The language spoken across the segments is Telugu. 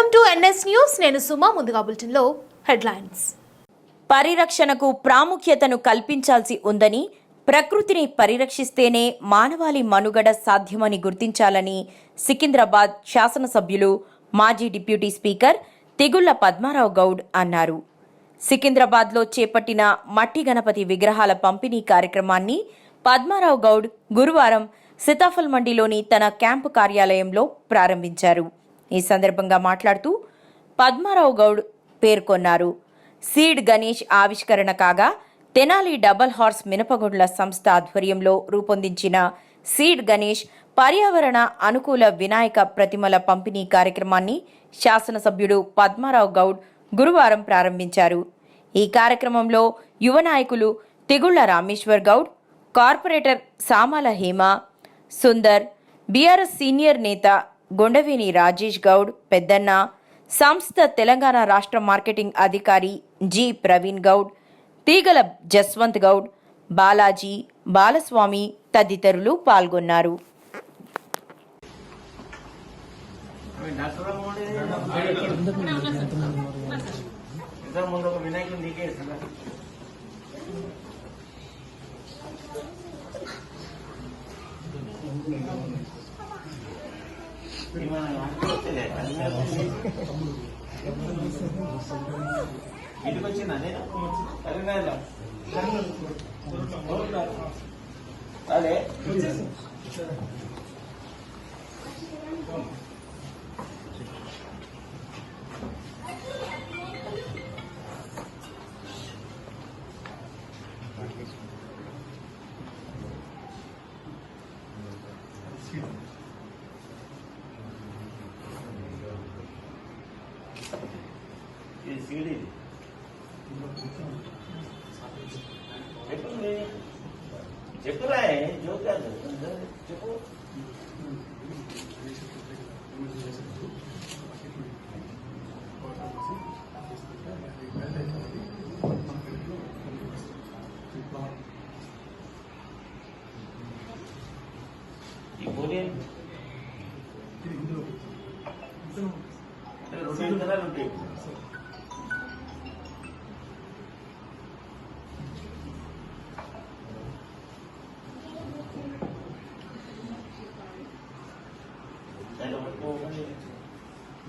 Welcome to NS news. నేను సుమా ముందుగా బులెటిన్లో హెడ్లైన్స్. పరిరక్షణకు ప్రాముఖ్యతను కల్పించాల్సి ఉందని ప్రకృతిని పరిరక్షిస్తేనే మానవాళి మనుగడ సాధ్యమని గుర్తించాలని సికింద్రాబాద్ శాసనసభ్యులు మాజీ డిప్యూటీ స్పీకర్ తిగుళ్ళ పద్మారావు గౌడ్ అన్నారు. సికింద్రాబాద్లో చేపట్టిన మట్టి గణపతి విగ్రహాల పంపిణీ కార్యక్రమాన్ని పద్మారావు గౌడ్ గురువారం సీతాఫల్ మండిలోని తన క్యాంపు కార్యాలయంలో ప్రారంభించారు. ఈ సందర్భంగా మాట్లాడుతూ పద్మారావు గౌడ్ పేర్కొన్నారు. సీడ్ గణేష్ ఆవిష్కరణ కాగా తెనాలి డబల్ హార్స్ మినపగుండ్ల సంస్థ ఆధ్వర్యంలో రూపొందించిన సీడ్ గణేష్ పర్యావరణ అనుకూల వినాయక ప్రతిమల పంపిణీ కార్యక్రమాన్ని శాసనసభ్యుడు పద్మారావు గౌడ్ గురువారం ప్రారంభించారు. ఈ కార్యక్రమంలో యువ నాయకులు Tigulla Rameshwar Goud corporator Samala Hema Sundar BRS senior నేత గొండవేని రాజేష్ గౌడ్ పెద్దన్న సంస్థ తెలంగాణ రాష్ట్ర మార్కెటింగ్ అధికారి జి. ప్రవీణ్ గౌడ్ తీగల జస్వంత్ గౌడ్ బాలాజీ బాలస్వామి తదితరులు పాల్గొన్నారు. ముందు ఒక ఇంటికి వచ్చిందా నేను కరీంనగర్ అదే ఇది సీడీ చెప్పు చెప్పురా కాదు చెప్పు. ఈ రెండు ఉంటాయి.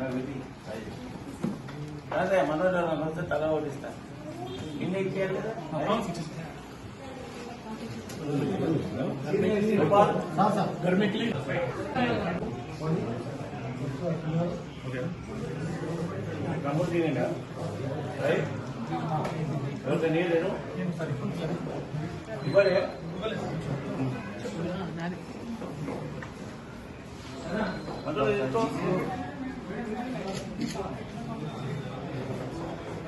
అది. అదే మనోజ్ వస్తే తల ఓడిస్తా నిన్న ఇచ్చేయాలి కదా గోపాల్ కమ్ముడు తినేనా రైట్ ఎవరికి నీళ్ళు లేరు ఇవ్వలే అందులో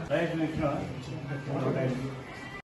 Right,